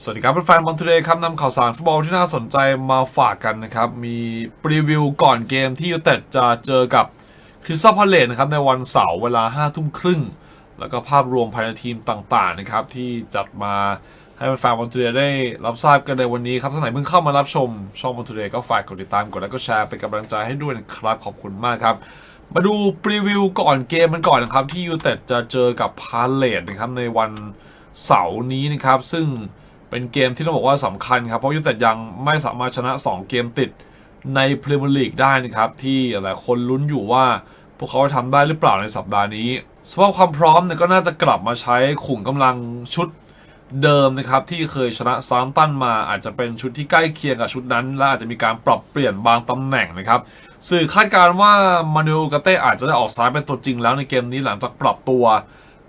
สวัสดีครับแฟนบอลทูเดย์ครับนำข่าวสารฟุตบอลที่น่าสนใจมาฝากกันนะครับ มีปรีวิวก่อนเกมที่ยูเต็ดจะเจอกับคริสตัลพาเลตนะครับในวันเสาร์เวลา5ทุ่มครึ่ง แล้วก็ภาพรวมภายในทีมต่างๆนะครับ ที่จัดมาให้แฟนบอลทูเดย์ได้รับทราบกันในวันนี้ครับท่านไหนเพิ่งเข้ามารับชม ช่องบอลทูเดย์ก็ฝากกดติดตามกดไลค์กดแชร์เป็นกำลังใจให้ด้วยนะครับขอบคุณมากครับมาดูปรีวิวก่อนเกมมันก่อนนะครับที่ยูเต็ดจะเจอกับพาเลตนะครับในวันเสาร์นี้นะครับซึ่ง เป็นเกมที่ต้องบอกว่าสำคัญครับ เพราะยูไนเต็ดยังไม่สามารถชนะ 2 เกมติดในพรีเมียร์ลีกได้นะครับ ที่หลายคนลุ้นอยู่ว่าพวกเขาจะทำได้หรือเปล่าในสัปดาห์นี้สภาพความพร้อมเนี่ยก็น่าจะกลับมาใช้ขุมกำลังชุดเดิมนะครับ ที่เคยชนะซามตันมาอาจจะเป็นชุดที่ใกล้เคียงกับชุดนั้น และอาจจะมีการปรับเปลี่ยนบางตำแหน่งนะครับ สื่อคาดการณ์ว่ามานูกาเต้อาจจะได้ออกสตาร์ทเป็นตัวจริงแล้วในเกมนี้หลังจากปรับตัว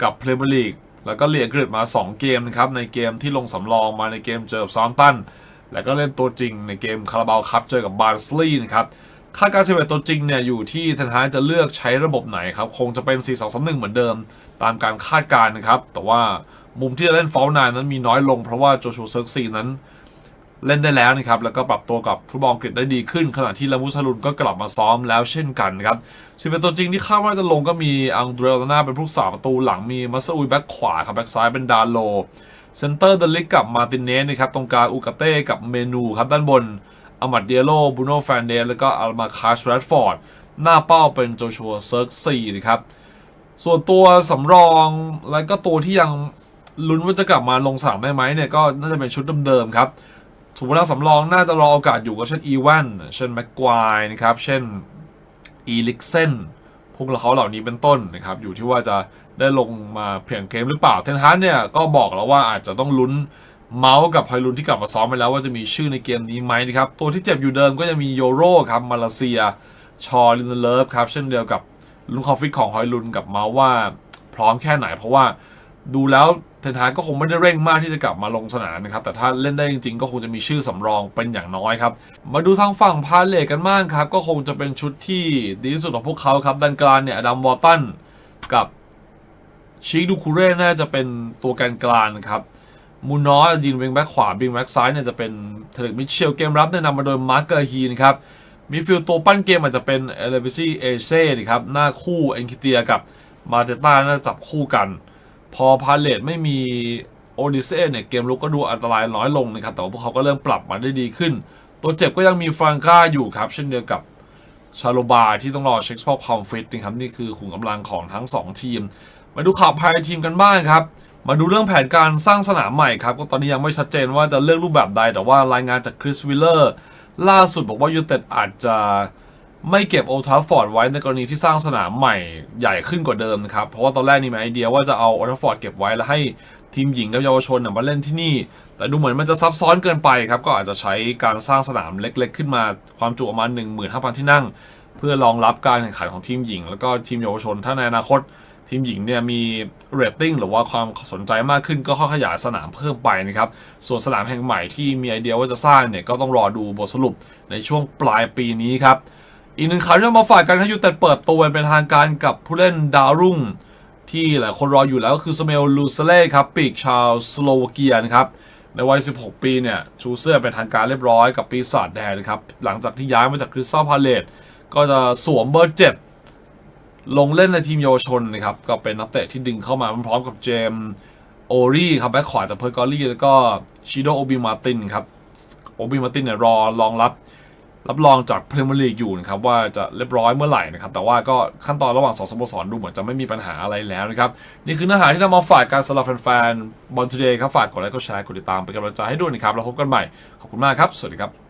กับพรีเมียร์ลีก แล้วก็เลียกริดมา 2 เกมนะครับในเกมที่ลงสำรองมาในเกมเจอกับซอมตันแล้วก็เล่นตัวจริงในเกมคาราบาวคัพเจอกับบาร์สลีย์นะครับคาดการณ์เซเวตตัวจริงเนี่ยอยู่ที่ทันทายจะเลือกใช้ระบบไหนครับคงจะเป็น 4 2 3 1 เหมือนเดิม ตามการคาดการณ์นะครับ แต่ว่ามุมที่จะเล่นฟอลนานนั้นมีน้อยลงเพราะว่าโจชูเซิร์กซีนั้น เล่นได้แล้วนะครับแล้วก็ปรับตัวกับฟุตบอลอังกฤษได้ดีขึ้น ขณะที่ลามุสลุนก็กลับมาซ้อมแล้วเช่นกันครับสิเป็นตัวจริงที่คาดว่าจะลงก็มีอังเดรลนาเป็นผู้สาประตูหลังมีมัสซอุยแบ็คขวาครับแบ็คซ้ายเป็นดาโลเซนเตอร์เดลิกกับมาตินเนสนะครับตรงกลางอูกาเต้กับเมนูครับด้านบนอามัดเดียโลบูโนแฟนเดสแล้วก็อัลมาคาชแรดฟอร์ดหน้าเป้าเป็นโจชัวเซิร์กซีนะครับส่วนตัวสำรองแล้วก็ตัวที่ยังลุ้นว่าจะกลับมาลงสนามได้ไหมเนี่ยก็น่าจะเป็นชุดเดิมๆครับ ถูกเวลาสำรองน่าจะรอโอกาสอยู่ก็เช่นอีวานเช่นแม็กควายนะครับ เช่นอีลิกเซนพวกเขาเหล่านี้เป็นต้นนะครับ อยู่ที่ว่าจะได้ลงมาเปลี่ยนเกมหรือเปล่าเทนฮานเนี่ยก็บอกแล้วว่าอาจจะต้องลุ้นเมาส์กับไฮลุนที่กลับมาซ้อมไปแล้วว่าจะมีชื่อในเกมนี้ไหมนะครับ ตัวที่เจ็บอยู่เดิมก็จะมีโยโรครับมาเลเซีย ชอลินเลิฟครับ เช่นเดียวกับลุนคอฟฟิตของฮอยลุนกับเมาส์ว่าพร้อมแค่ไหนเพราะว่าดูแล้ว ทนฮากก็คงไม่ได้เร่งมากที่จะกลับมาลงสนามนะครับแต่ถ้าเล่นได้จริงๆ ก็คงจะมีชื่อสำรองเป็นอย่างน้อยครับมาดูทางฝั่งพาเลทกันบ้างครับ ก็คงจะเป็นชุดที่ดีที่สุดของพวกเขาครับดันกลางเนี่ยดัมวอร์ตันกับชิคดูคูเร่น่าจะเป็นตัวแกนกลางครับมูนอสยินเวงแบ็คขวาบิงแบ็คซ้ายเนี่ยจะเป็นเทเลมิเชลเกมรับเนี่ยนำมาโดยมาร์เกอร์ฮีนครับมีฟิลตัวปั้นเกมอาจจะเป็นเอเลบิซี่เอเซ่ครับหน้าคู่เอนคิเตียกับมาเตต้าน่าจับคู่กัน พอพาเลตไม่มีโอดิเซ่เนี่ยเกมลุกก็ดูอันตรายน้อยลงนะครับ แต่ว่าพวกเขาก็เริ่มปรับมาได้ดีขึ้น ตัวเจ็บก็ยังมีฟรังก้าอยู่ครับ เช่นเดียวกับชาโลบาที่ต้องรอเช็คสปอร์ตความฟิตนะครับนี่คือขุมกำลังของทั้ง 2 ทีม มาดูข่าวภายในทีมกันบ้างครับ มาดูเรื่องแผนการสร้างสนามใหม่ครับ ก็ตอนนี้ยังไม่ชัดเจนว่าจะเลือกรูปแบบใด แต่ว่ารายงานจากคริสวิลเลอร์ล่าสุดบอกว่ายูเต็ดอาจจะ ไม่เก็บโอทัฟฟอร์ดไว้ในกรณีที่สร้างสนามใหม่ใหญ่ขึ้นกว่าเดิมนะครับ เพราะว่าตอนแรกนี่มีไอเดียว่าจะเอาโอทัฟฟอร์ดเก็บไว้แล้วให้ทีมหญิงกับเยาวชนน่ะมาเล่นที่นี่ แต่ดูเหมือนมันจะซับซ้อนเกินไปครับ ก็อาจจะใช้การสร้างสนามเล็กๆ ขึ้นมาความจุประมาณ 15,000 ที่นั่ง เพื่อรองรับการแข่งขันของทีมหญิง แล้วก็ทีมเยาวชน ถ้าในอนาคต ทีมหญิงเนี่ยมีเรตติ้งหรือว่าความสนใจมากขึ้นก็ค่อยขยายสนามเพิ่มไปนะครับ ส่วนสนามแห่งใหม่ที่มีไอเดียว่าจะสร้างเนี่ยก็ต้องรอดูบทสรุปในช่วงปลายปีนี้ครับ อีกหนึ่งข่าวที่เรามาฝากกันครับยูไนเต็ดเปิดตัวเป็นทางการกับผู้เล่นดาวรุ่ง ที่หลายคนรออยู่แล้วก็คือสเมลลูเซเล่ครับปีกชาวสโลวาเกียนะครับในวัย 16 ปีเนี่ยชูเสื้อเป็นทางการเรียบร้อยกับปีศาจแดงนะครับ หลังจากที่ย้ายมาจากคริสตัลพาเลตก็จะสวมเบอร์เจ็ดลงเล่นในทีมเยาวชนนะครับ ก็เป็นนักเตะที่ดึงเข้ามาพร้อมกับเจมส์โอรีครับแบ็คขวาจากเพอร์กอรี่แล้วก็ชิโดโอบิมาตินครับโอบิมาตินเนี่ยรอรองรับ รับรองจากพรีเมียร์ลีกอยู่นะครับว่าจะเรียบร้อยเมื่อไหร่นะครับแต่ว่าก็ขั้นตอนระหว่างสองสโมสรดูเหมือนจะไม่มีปัญหาอะไรแล้วนะครับนี่คือเนื้อหาที่นำมาฝากการสำหรับแฟนๆบอลทูเดย์ครับฝากกดไลค์กดแชร์กดติดตามเป็นกำลังใจให้ด้วยนะครับแล้วพบกันใหม่ขอบคุณมากครับ สวัสดีครับ